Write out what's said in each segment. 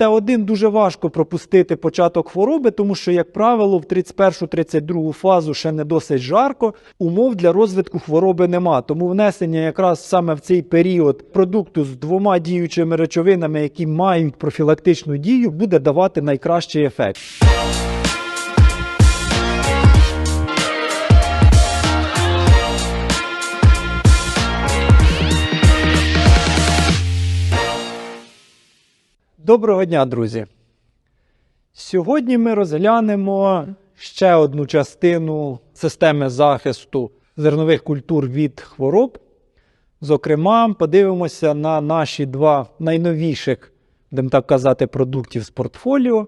Т1 дуже важко пропустити початок хвороби, тому що, як правило, в 31-32 фазу ще не досить жарко. Умов для розвитку хвороби нема. Тому внесення якраз саме в цей період продукту з двома діючими речовинами, які мають профілактичну дію, буде давати найкращий ефект. Доброго дня, друзі! Сьогодні ми розглянемо ще одну частину системи захисту зернових культур від хвороб. Зокрема, подивимося на наші два найновіших, будемо так казати, продуктів з портфоліо.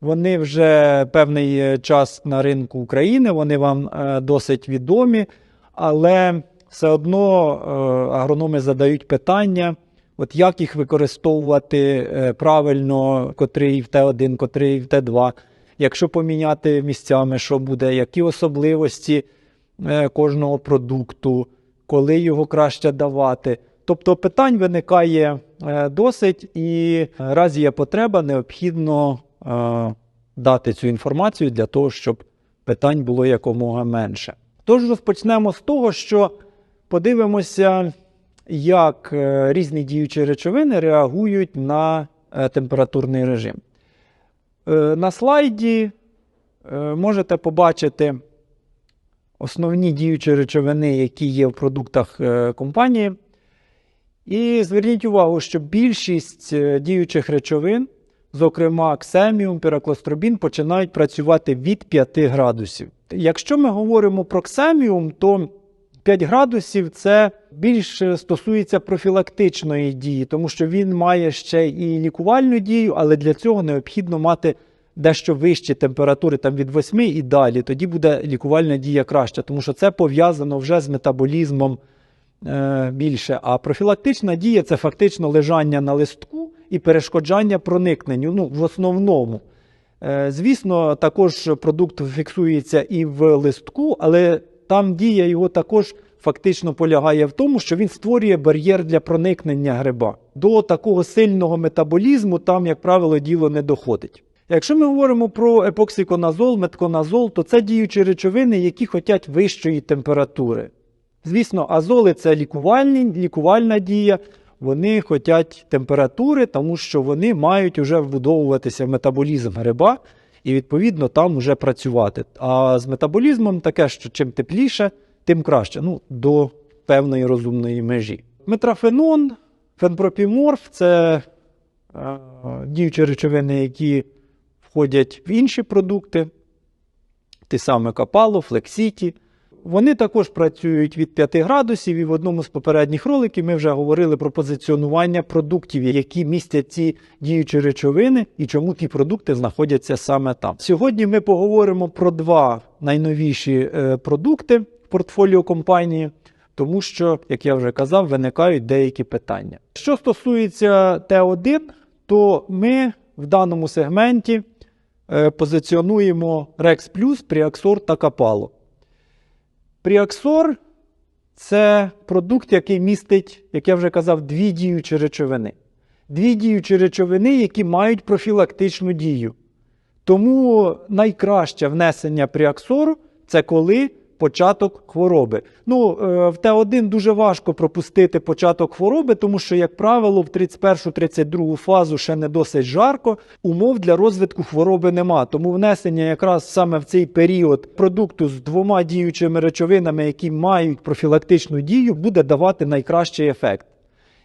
Вони вже певний час на ринку України, вони вам е, досить відомі, але все одно е, агрономи задають питання. От як їх використовувати е, правильно, котрий в Т1, котрий в Т2, якщо поміняти місцями, що буде, які особливості е, кожного продукту, коли його краще давати. Тобто питань виникає е, досить, і разі є потреба, необхідно дати цю інформацію для того, щоб питань було якомога менше. Тож розпочнемо з того, що подивимося як е, різні діючі речовини реагують на е, температурний режим. Е, На слайді можете побачити основні діючі речовини, які є в продуктах компанії. І зверніть увагу, що більшість діючих речовин, зокрема ксеміум, піраклостробін, починають працювати від 5 градусів. Якщо ми говоримо про ксеміум, то 5 градусів це більше стосується профілактичної дії, тому що він має ще і лікувальну дію, але для цього необхідно мати дещо вищі температури, там від 8 і далі. Тоді буде лікувальна дія краща, тому що це пов'язано вже з метаболізмом е, більше. А профілактична дія це фактично лежання на листку і перешкоджання проникненню. Ну, в основному. Е, звісно, також продукт фіксується і в листку, але там дія його також фактично полягає в тому, що він створює бар'єр для проникнення гриба. До такого сильного метаболізму там, як правило, діло не доходить. Якщо ми говоримо про епоксиконазол, метконазол, то це діючі речовини, які хочуть вищої температури. Звісно, азоли це лікувальні, лікувальна дія, вони хочуть температури, тому що вони мають вже вбудовуватися в метаболізм гриба і, відповідно, там вже працювати. А з метаболізмом таке, що чим тепліше, тим краще. Ну, до певної розумної межі. Метрафенон, фенпропіморф це е, діючі речовини, які входять в інші продукти, ті саме капало, флексіті. Вони також працюють від 5 градусів, і в одному з попередніх роликів ми вже говорили про позиціонування продуктів, які містять ці діючі речовини і чому ті продукти знаходяться саме там. Сьогодні ми поговоримо про два найновіші е, продукти в портфоліо компанії, тому що, як я вже казав, виникають деякі питання. Що стосується Т1, то ми в даному сегменті е, позиціонуємо Rex Plus, Priaxor та Capalo. Пріаксор це продукт, який містить, як я вже казав, дві діючі речовини. Дві діючі речовини, які мають профілактичну дію. Тому найкраще внесення пріаксору це коли початок хвороби. Ну, е, в Т1 дуже важко пропустити початок хвороби, тому що, як правило, в 31-32 фазу ще не досить жарко, умов для розвитку хвороби нема. Тому внесення якраз саме в цей період продукту з двома діючими речовинами, які мають профілактичну дію, буде давати найкращий ефект.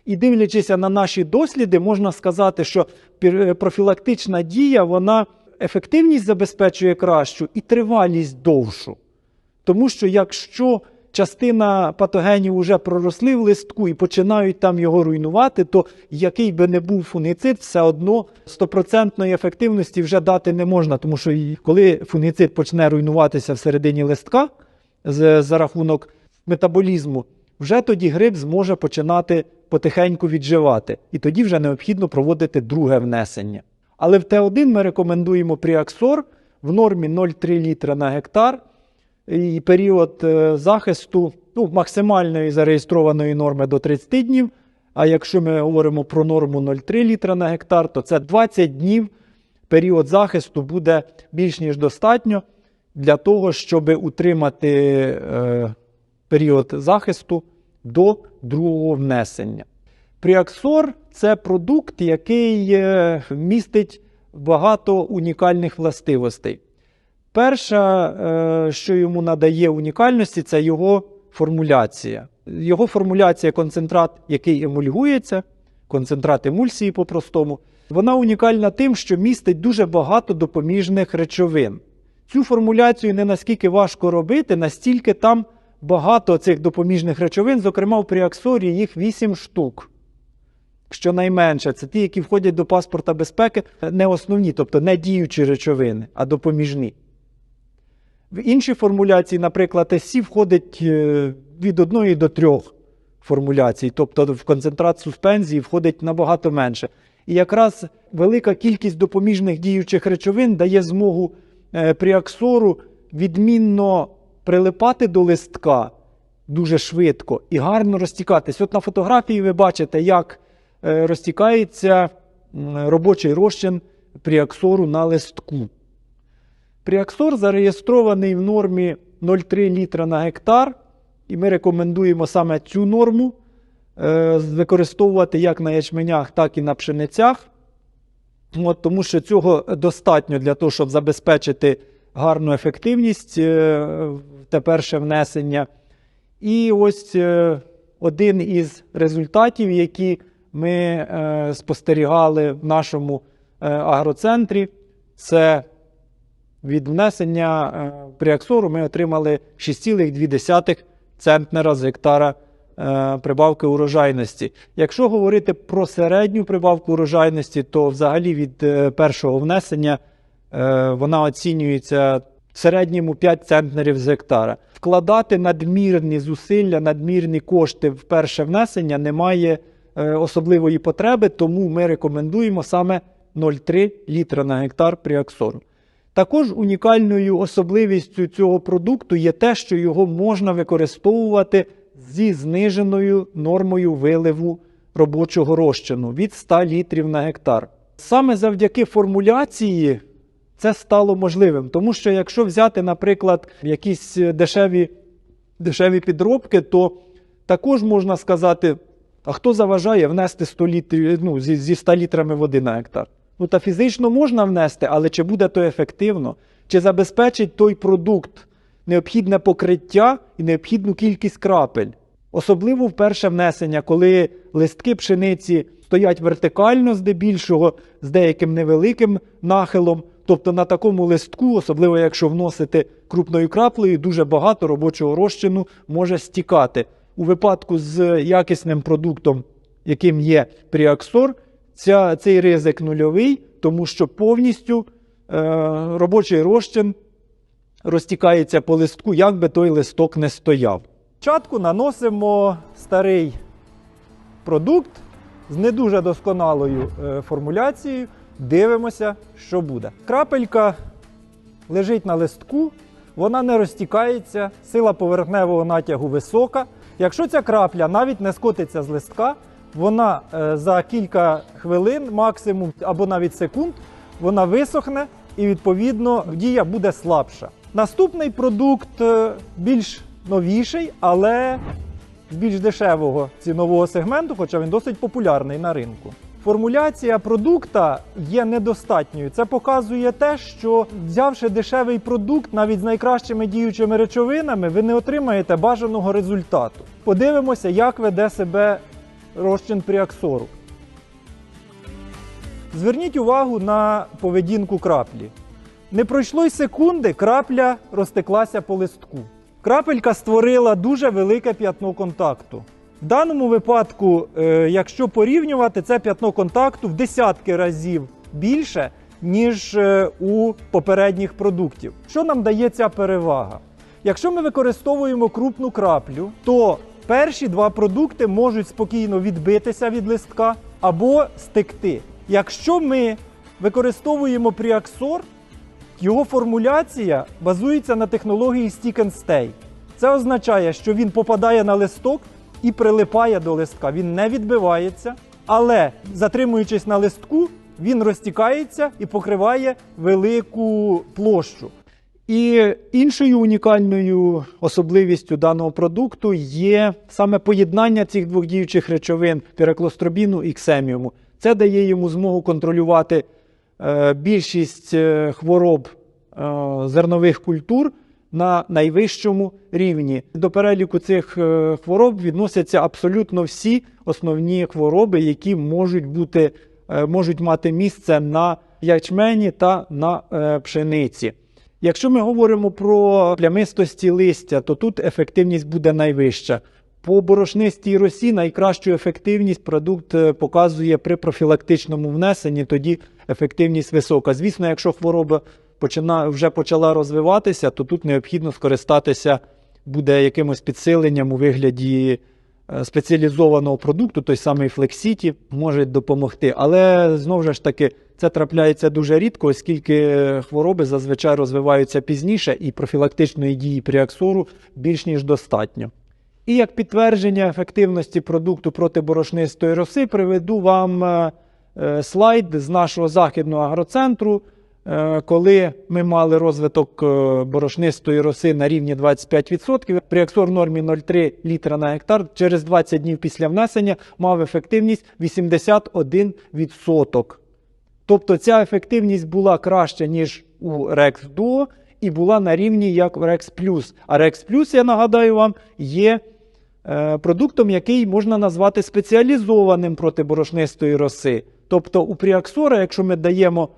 І дивлячись на наші досліди, можна сказати, що профілактична дія вона ефективність забезпечує кращу і тривалість довшу. Тому що якщо частина патогенів вже проросли в листку і починають там його руйнувати, то який би не був фунгіцид, все одно стопроцентної ефективності вже дати не можна. Тому що коли фунгіцид почне руйнуватися всередині листка за рахунок метаболізму, вже тоді гриб зможе починати потихеньку відживати. І тоді вже необхідно проводити друге внесення. Але в Т1 ми рекомендуємо пріаксор в нормі 0,3 літра на гектар і період е, захисту ну, максимальної зареєстрованої норми до 30 днів, А якщо ми говоримо про норму 0,3 літра на гектар, то це 20 днів період захисту буде більш ніж достатньо для того, щоб утримати е, період захисту до другого внесення. Пріаксор це продукт, який е, містить багато унікальних властивостей. Перша, е, що йому надає унікальності, це його формуляція. Його формуляція концентрат, який емульгується, концентрат емульсії по-простому, вона унікальна тим, що містить дуже багато допоміжних речовин. Цю формуляцію не наскільки важко робити, настільки там багато цих допоміжних речовин, зокрема в пріаксорі їх 8 штук. Щонайменше, це ті, які входять до паспорта безпеки, не основні, тобто не діючі речовини, а допоміжні. В іншій формуляції, наприклад, СІ входить е, від 1 до 3 формуляцій, тобто в концентрат суспензії входить набагато менше. І якраз велика кількість допоміжних діючих речовин дає змогу е, пріаксору відмінно прилипати до листка дуже швидко і гарно розтікатись. От на фотографії ви бачите, як е, розтікається робочий розчин пріаксору на листку. Пріаксор зареєстрований в нормі 0,3 літра на гектар, і ми рекомендуємо саме цю норму е, використовувати як на ячменях, так і на пшеницях. От, тому що цього достатньо для того, щоб забезпечити гарну ефективність е, в те перше внесення. І ось е, один із результатів, які ми е, спостерігали в нашому е, агроцентрі, це від внесення е, пріаксору ми отримали 6,2 центнера з гектара е, прибавки урожайності. Якщо говорити про середню прибавку урожайності, то взагалі від е, першого внесення вона оцінюється в середньому 5 центнерів з гектара. Вкладати надмірні зусилля, надмірні кошти в перше внесення немає особливої потреби, тому ми рекомендуємо саме 0,3 літра на гектар пріаксору. Також унікальною особливістю цього продукту є те, що його можна використовувати зі зниженою нормою виливу робочого розчину від 100 літрів на гектар. Саме завдяки формуляції це стало можливим, тому що якщо взяти, наприклад, якісь дешеві, дешеві підробки, то також можна сказати, а хто заважає внести 100 літрів, ну, зі, зі 100 літрами води на гектар? Ну та фізично можна внести, але чи буде то ефективно? Чи забезпечить той продукт необхідне покриття і необхідну кількість крапель? Особливо в перше внесення, коли листки пшениці стоять вертикально здебільшого, з деяким невеликим нахилом. Тобто на такому листку, особливо якщо вносити крупною краплею, дуже багато робочого розчину може стікати. У випадку з якісним продуктом, яким є пріаксор, ця, цей ризик нульовий, тому що повністю е, робочий розчин розтікається по листку, як би той листок не стояв. Спочатку наносимо старий продукт з не дуже досконалою е, формуляцією. Дивимося, що буде. Крапелька лежить на листку, вона не розтікається, сила поверхневого натягу висока. Якщо ця крапля навіть не скотиться з листка, вона е, за кілька хвилин, максимум або навіть секунд, вона висохне і відповідно дія буде слабша. Наступний продукт е, більш новіший, але з більш дешевого цінового сегменту, хоча він досить популярний на ринку. Формуляція продукта є недостатньою. Це показує те, що взявши дешевий продукт навіть з найкращими діючими речовинами, ви не отримаєте бажаного результату. Подивимося, як веде себе розчин пріаксору. Зверніть увагу на поведінку краплі. Не пройшло й секунди, крапля розтеклася по листку. Крапелька створила дуже велике п'ятно контакту. В даному випадку, е, якщо порівнювати, це п'ятно контакту в десятки разів більше, ніж е, у попередніх продуктів. Що нам дає ця перевага? Якщо ми використовуємо крупну краплю, то перші два продукти можуть спокійно відбитися від листка або стекти. Якщо ми використовуємо пріаксор, його формуляція базується на технології Stick and Stay. Це означає, що він попадає на листок і прилипає до листка. Він не відбивається, але затримуючись на листку, він розтікається і покриває велику площу. І іншою унікальною особливістю даного продукту є саме поєднання цих двох діючих речовин піраклостробіну і ксеміуму. Це дає йому змогу контролювати е, більшість е, хвороб е, зернових культур на найвищому рівні. До переліку цих хвороб відносяться абсолютно всі основні хвороби, які можуть бути можуть мати місце на ячмені та на пшениці. Якщо ми говоримо про плямистості листя, то тут ефективність буде найвища. По борошнистій росі найкращу ефективність продукт е, показує при профілактичному внесенні, тоді ефективність висока. Звісно, якщо хвороба почина, вже почала розвиватися, то тут необхідно скористатися буде якимось підсиленням у вигляді спеціалізованого продукту, той самий Флексіті, може допомогти. Але знову ж таки, це трапляється дуже рідко, оскільки хвороби зазвичай розвиваються пізніше, і профілактичної дії пріаксору більш ніж достатньо. І як підтвердження ефективності продукту проти борошнистої роси, приведу вам е, е, слайд з нашого західного агроцентру, е, коли ми мали розвиток е, борошнистої роси на рівні 25%, пріаксор в нормі 0,3 літра на гектар через 20 днів після внесення мав ефективність 81%. Тобто ця ефективність була краща, ніж у Rex Duo, і була на рівні як в Rex Plus. А Rex Plus, я нагадаю вам, є е, продуктом, який можна назвати спеціалізованим проти борошнистої роси. Тобто у Пріаксора, якщо ми даємо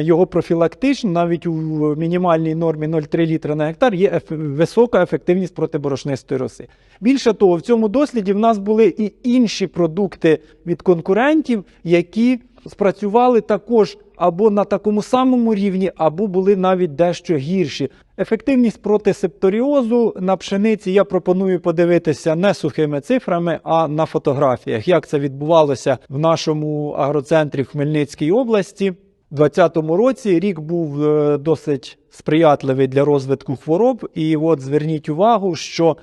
його профілактично, навіть у мінімальній нормі 0,3 літра на гектар є висока ефективність проти борошнистої роси. Більше того, в цьому досліді в нас були і інші продукти від конкурентів, які спрацювали також або на такому самому рівні, або були навіть дещо гірші. Ефективність проти септоріозу на пшениці я пропоную подивитися не сухими цифрами, а на фотографіях, як це відбувалося в нашому агроцентрі в Хмельницькій області. У 2020 році рік був е, досить сприятливий для розвитку хвороб. І от зверніть увагу, що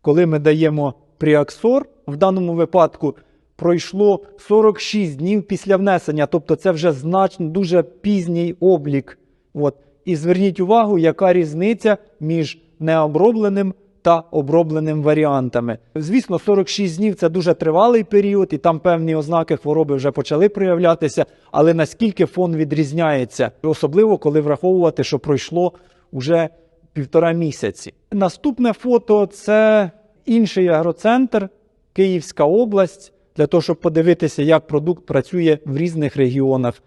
коли ми даємо пріаксор, в даному випадку пройшло 46 днів після внесення, тобто це вже значно дуже пізній облік. От. І зверніть увагу, яка різниця між необробленим та обробленим варіантами. Звісно, 46 днів це дуже тривалий період, і там певні ознаки хвороби вже почали проявлятися. Але наскільки фон відрізняється, особливо коли враховувати, що пройшло вже півтора місяці. Наступне фото це інший агроцентр, Київська область, для того, щоб подивитися, як продукт працює в різних регіонах.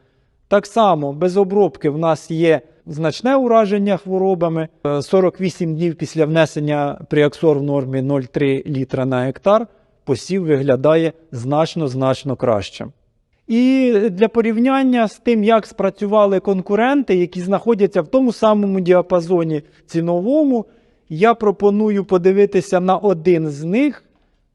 Так само без обробки в нас є значне ураження хворобами. Е, 48 днів після внесення пріаксор в нормі 0,3 літра на гектар посів виглядає значно-значно краще. І для порівняння з тим, як спрацювали конкуренти, які знаходяться в тому самому діапазоні ціновому, я пропоную подивитися на один з них.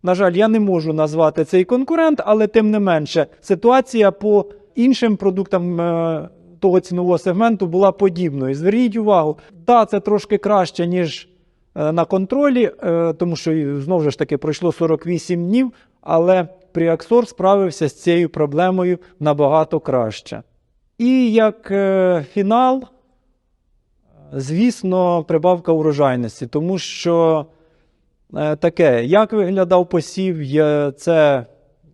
На жаль, я не можу назвати цей конкурент, але тим не менше, ситуація по іншим продуктам е, того цінового сегменту була подібною. Зверніть увагу, да, це трошки краще, ніж е, на контролі, е, тому що знову ж таки пройшло 48 днів, але Пріаксор справився з цією проблемою набагато краще. І як е, фінал, звісно, прибавка урожайності, тому що таке, як виглядав посів, це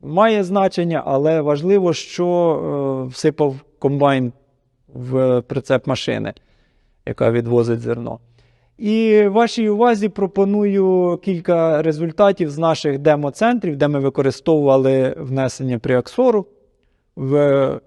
має значення, але важливо, що всипав комбайн в прицеп машини, яка відвозить зерно. І вашій увазі пропоную кілька результатів з наших демо-центрів, де ми використовували внесення пріаксору в е,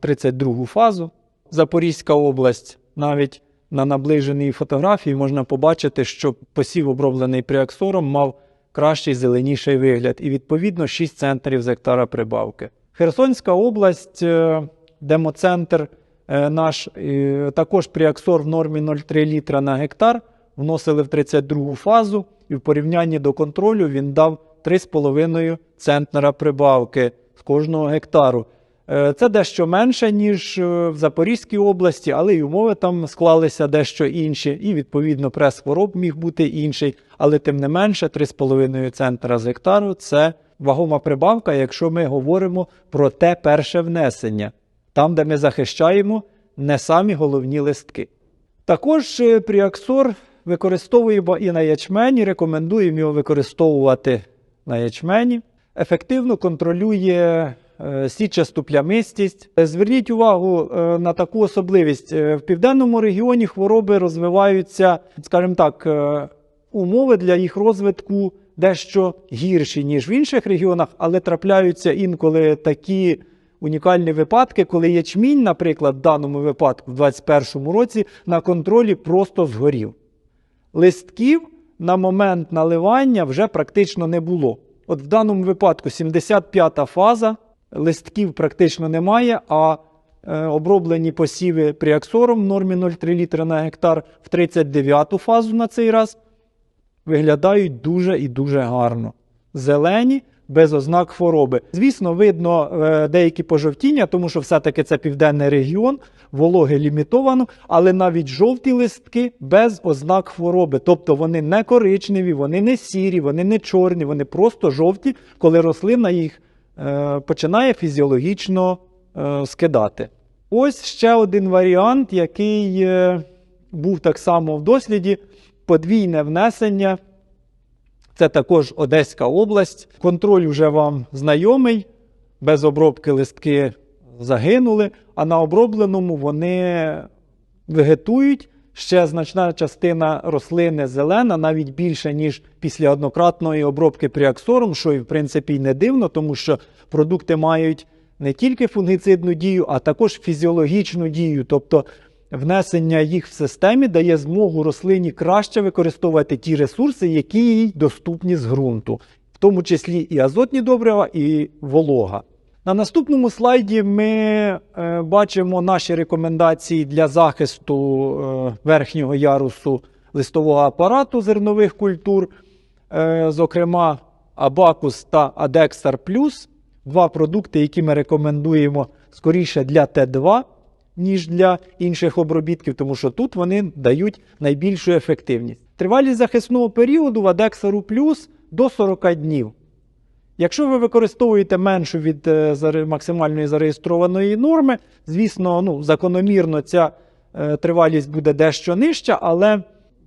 32 фазу. Запорізька область навіть на наближеній фотографії можна побачити, що посів, оброблений пріаксором, мав кращий зеленіший вигляд, і відповідно 6 центрів з гектара прибавки. Херсонська область, е, демоцентр е, наш, е, також пріаксор в нормі 0,3 літра на гектар, вносили в 32 фазу, і в порівнянні до контролю він дав 3,5 центнера прибавки з кожного гектару. Е, Це дещо менше, ніж е, в Запорізькій області, але й умови там склалися дещо інші, і відповідно прес хвороб міг бути інший. Але тим не менше, 3,5 центра з гектару це вагома прибавка, якщо ми говоримо про те перше внесення, там, де ми захищаємо не самі головні листки. Також е, Пріаксор використовуємо і на ячмені, рекомендуємо його використовувати на ячмені. Ефективно контролює е, січасту плямистість. Е, Зверніть увагу на таку особливість. В південному регіоні хвороби розвиваються, скажімо так, умови для їх розвитку дещо гірші, ніж в інших регіонах, але трапляються інколи такі унікальні випадки, коли ячмінь, наприклад, в даному випадку, в 2021 році, на контролі просто згорів. Листків на момент наливання вже практично не було. От в даному випадку 75-та фаза, листків практично немає, а е, оброблені посіви пріаксором в нормі 0,3 літри на гектар в 39-ту фазу на цей раз виглядають дуже і дуже гарно. Зелені, без ознак хвороби. Звісно, видно е, деякі пожовтіння, тому що все-таки це південний регіон, вологи лімітовано, але навіть жовті листки без ознак хвороби. Тобто вони не коричневі, вони не сірі, вони не чорні, вони просто жовті, коли рослина їх е, починає фізіологічно е, скидати. Ось ще один варіант, який був так само в досліді: подвійне внесення. Це також Одеська область. Контроль вже вам знайомий. Без обробки листки загинули, а на обробленому вони вегетують. Ще значна частина рослини зелена, навіть більше, ніж після однократної обробки пріаксором, що і в принципі й не дивно, тому що продукти мають не тільки фунгіцидну дію, а також фізіологічну дію. Тобто внесення їх в системі дає змогу рослині краще використовувати ті ресурси, які їй доступні з ґрунту, в тому числі і азотні добрива, і волога. На наступному слайді ми е, бачимо наші рекомендації для захисту е, верхнього ярусу листового апарату зернових культур, е, зокрема Абакус та Адексар Плюс. Два продукти, які ми рекомендуємо скоріше для Т2, ніж для інших обробітків, тому що тут вони дають найбільшу ефективність. Тривалість захисного періоду в Адексару Плюс до 40 днів. Якщо ви використовуєте меншу від е, максимальної зареєстрованої норми, звісно, ну, закономірно ця е, тривалість буде дещо нижча, але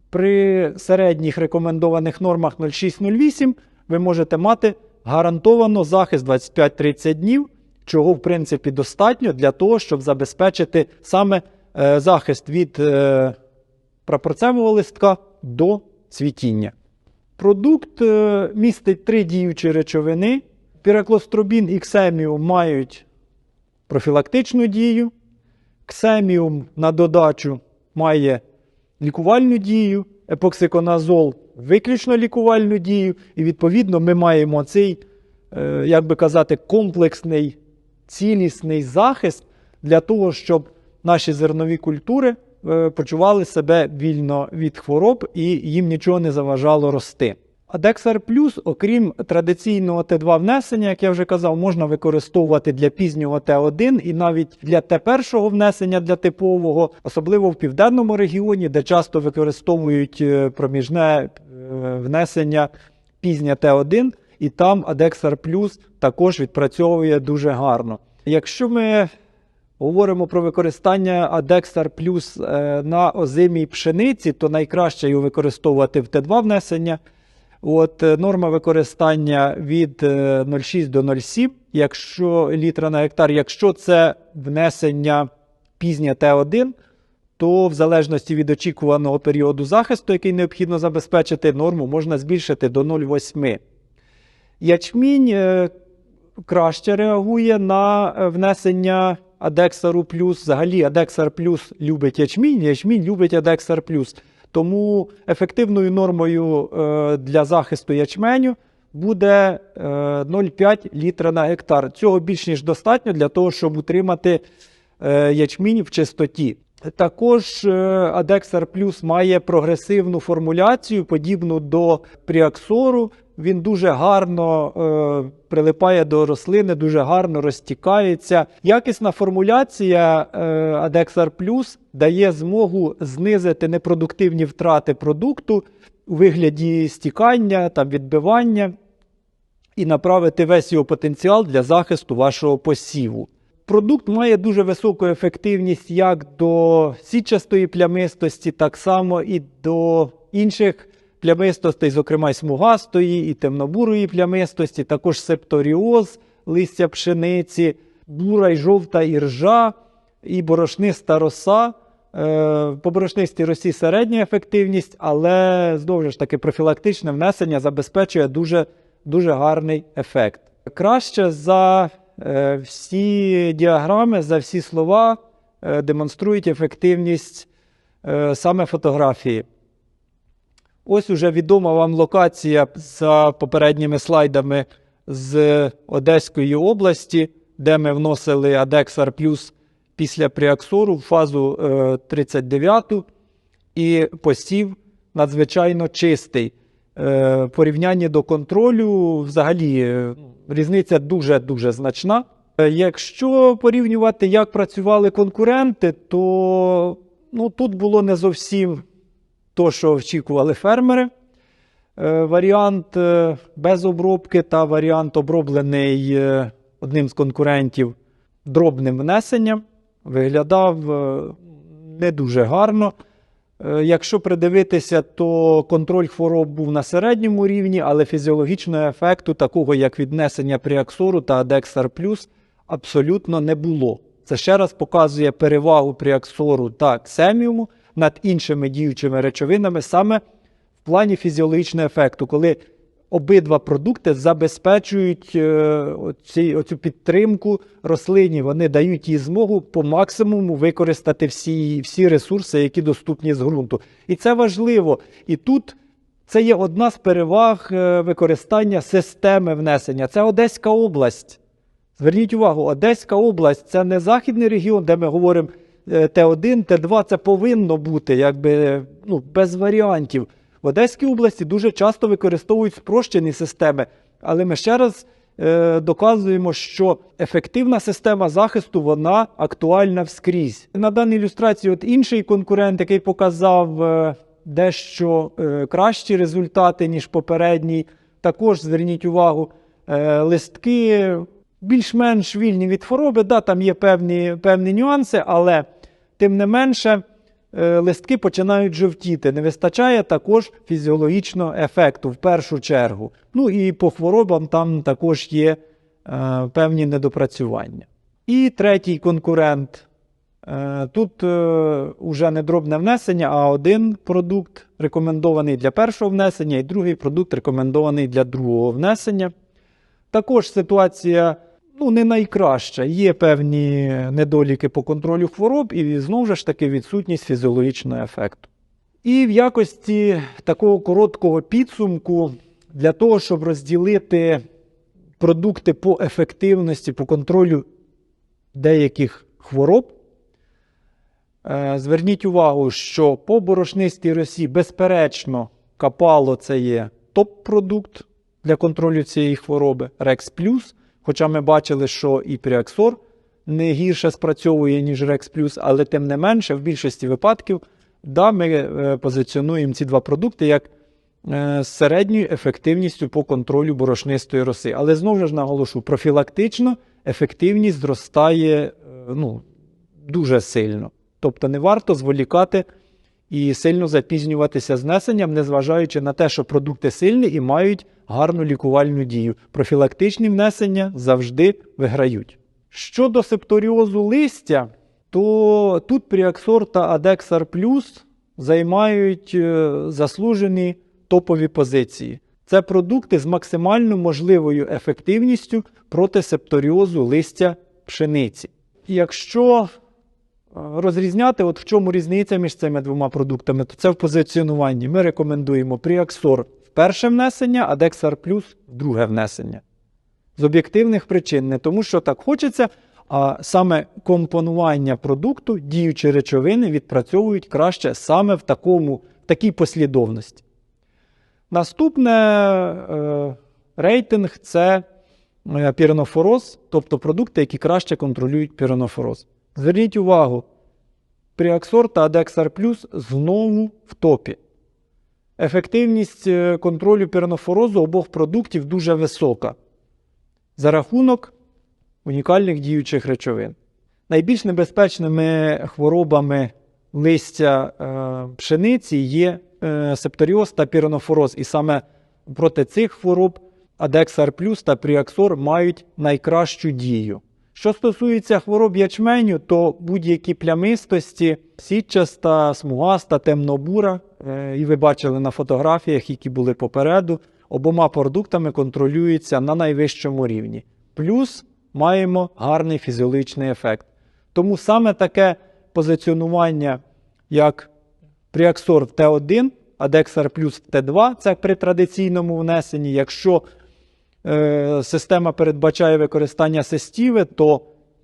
при середніх рекомендованих нормах 0,6-0,8 ви можете мати гарантовано захист 25-30 днів, чого в принципі достатньо для того, щоб забезпечити саме е, захист від е, прапорцевого листка до цвітіння. Продукт е, містить три діючі речовини. Піраклостробін і ксеміум мають профілактичну дію. Ксеміум на додачу має лікувальну дію, епоксиконазол виключно лікувальну дію. І відповідно ми маємо цей, е, як би казати, комплексний цілісний захист для того, щоб наші зернові культури е, почували себе вільно від хвороб і їм нічого не заважало рости. Адексар Плюс, окрім традиційного Т2 внесення, як я вже казав, можна використовувати для пізнього Т1 і навіть для Т1 внесення для типового, особливо в південному регіоні, де часто використовують е, проміжне е, внесення пізнє Т1, і там Адексар Плюс також відпрацьовує дуже гарно. Якщо ми говоримо про використання Адексар Плюс е, на озимій пшениці, то найкраще його використовувати в Т2 внесення. От е, норма використання від е, 0,6 до 0,7, якщо літра на гектар, якщо це внесення пізнє Т1, то в залежності від очікуваного періоду захисту, який необхідно забезпечити, норму можна збільшити до 0,8. Ячмінь е, краще реагує на е, внесення Адексару плюс. Взагалі, Адексар плюс любить ячмінь, ячмінь любить Адексар плюс. Тому ефективною нормою е, для захисту ячменю буде е, 0,5 літра на гектар. Цього більш ніж достатньо для того, щоб утримати ячмінь в чистоті. Також Adexar Plus має прогресивну формуляцію, подібну до Пріаксору. Він дуже гарно е, прилипає до рослини, дуже гарно розтікається. Якісна формуляція е, Adexar Plus дає змогу знизити непродуктивні втрати продукту у вигляді стікання та відбивання і направити весь його потенціал для захисту вашого посіву. Продукт має дуже високу ефективність як до сітчастої плямистості, так само і до інших плямистостей, зокрема й смугастої, і темнобурої плямистості, також септоріоз, листя пшениці, бура й жовта іржа, і борошниста роса. Е, По борошнистій росі середня ефективність, але знову ж таки профілактичне внесення забезпечує дуже, дуже гарний ефект. Краще за е, всі діаграми, за всі слова е, демонструють ефективність саме фотографії. Ось уже відома вам локація за попередніми слайдами з Одеської області, де ми вносили Adexar Plus після Пріаксору в фазу е, 39 і посів надзвичайно чистий. Е, в порівнянні до контролю, взагалі, е, різниця дуже-дуже значна. Е, Якщо порівнювати, як працювали конкуренти, то ну, тут було не зовсім то, що очікували фермери. Е, Варіант е, без обробки та варіант оброблений е, одним з конкурентів дробним внесенням виглядав не дуже гарно. Якщо придивитися, то контроль хвороб був на середньому рівні, але фізіологічного ефекту, такого як віднесення Пріаксору та Adexar Plus, абсолютно не було. Це ще раз показує перевагу Пріаксору та Ксеміуму над іншими діючими речовинами саме в плані фізіологічного ефекту, коли обидва продукти забезпечують е, оці, оцю підтримку рослині. Вони дають їй змогу по максимуму використати всі, всі ресурси, які доступні з ґрунту. І це важливо. І тут це є одна з переваг е, використання системи внесення. Це Одеська область. Зверніть увагу, Одеська область це не західний регіон, де ми говоримо Т1, Т2, це повинно бути якби, ну, без варіантів. В Одеській області дуже часто використовують спрощені системи, але ми ще раз е, доказуємо, що ефективна система захисту вона актуальна вскрізь. На даній ілюстрації от інший конкурент, який показав е, дещо е, кращі результати, ніж попередній, також зверніть увагу, е, листки більш-менш вільні від хвороби, да, там є певні, певні нюанси, але тим не менше е, листки починають жовтіти. Не вистачає також фізіологічного ефекту в першу чергу. Ну і по хворобам там також є е, певні недопрацювання. І третій конкурент. Е, Тут вже не дробне внесення, а один продукт рекомендований для першого внесення, і другий продукт рекомендований для другого внесення. Також ситуація ну, не найкраща. Є певні недоліки по контролю хвороб, і знову ж таки відсутність фізіологічного ефекту. І в якості такого короткого підсумку для того, щоб розділити продукти по ефективності, по контролю деяких хвороб, е, зверніть увагу, що по борошнистій росі, безперечно, капало це є топ-продукт для контролю цієї хвороби Rex Plus. Хоча ми бачили, що і Пріаксор не гірше спрацьовує, ніж Rex Plus, але тим не менше, в більшості випадків, да, ми е, позиціонуємо ці два продукти як е, з середньою ефективністю по контролю борошнистої роси. Але знову ж наголошу, профілактично ефективність зростає е, ну, дуже сильно. Тобто не варто зволікати і сильно запізнюватися з несенням, незважаючи на те, що продукти сильні і мають гарну лікувальну дію. Профілактичні внесення завжди виграють. Щодо септоріозу листя, то тут Пріаксор та Adexar Plus займають е, заслужені топові позиції. Це продукти з максимально можливою ефективністю проти септоріозу листя пшениці. Якщо розрізняти, от в чому різниця між цими двома продуктами, то це в позиціонуванні. Ми рекомендуємо Пріаксор перше внесення, а Dexar Plus друге внесення. З об'єктивних причин, не тому, що так хочеться, А саме компонування продукту діючі речовини відпрацьовують краще саме в такому, в такій послідовності. Наступне е, рейтинг це е, піренофороз, тобто продукти, які краще контролюють піренофороз. Зверніть увагу, Пріаксор та Адексар Плюс знову в топі. Ефективність е, контролю піренофорозу обох продуктів дуже висока за рахунок унікальних діючих речовин. Найбільш небезпечними хворобами листя е, пшениці є е, септоріоз та піренофороз. І саме проти цих хвороб Адексар Плюс та Пріаксор мають найкращу дію. Що стосується хвороб ячменю, то будь-які плямистості, сітчаста, смугаста, темнобура, е, і ви бачили на фотографіях, які були попереду, обома продуктами контролюються на найвищому рівні. Плюс маємо гарний фізіологічний ефект. Тому саме таке позиціонування, як Пріаксор в Т1, Адексар плюс в Т2, це при традиційному внесенні. Якщо е, система передбачає використання сестіви, то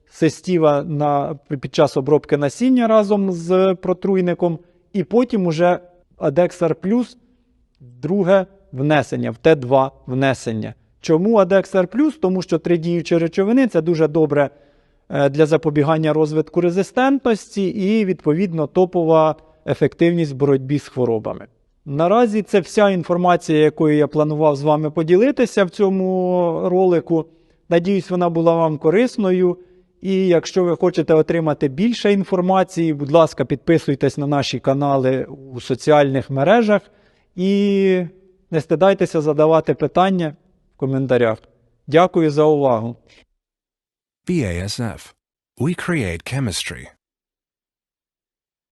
сестіва на, під час обробки насіння разом з протруйником, і потім уже Адексар плюс друге внесення, в Т2 внесення. Чому Адексар плюс? Тому що три діючі речовини це дуже добре е, для запобігання розвитку резистентності і, відповідно, топова ефективність в боротьбі з хворобами. Наразі це вся інформація, якою я планував з вами поділитися в цьому ролику. Надіюсь, вона була вам корисною. І якщо ви хочете отримати більше інформації, будь ласка, підписуйтесь на наші канали у соціальних мережах і не стидайтеся задавати питання в коментарях. Дякую за увагу. BASF. We create chemistry.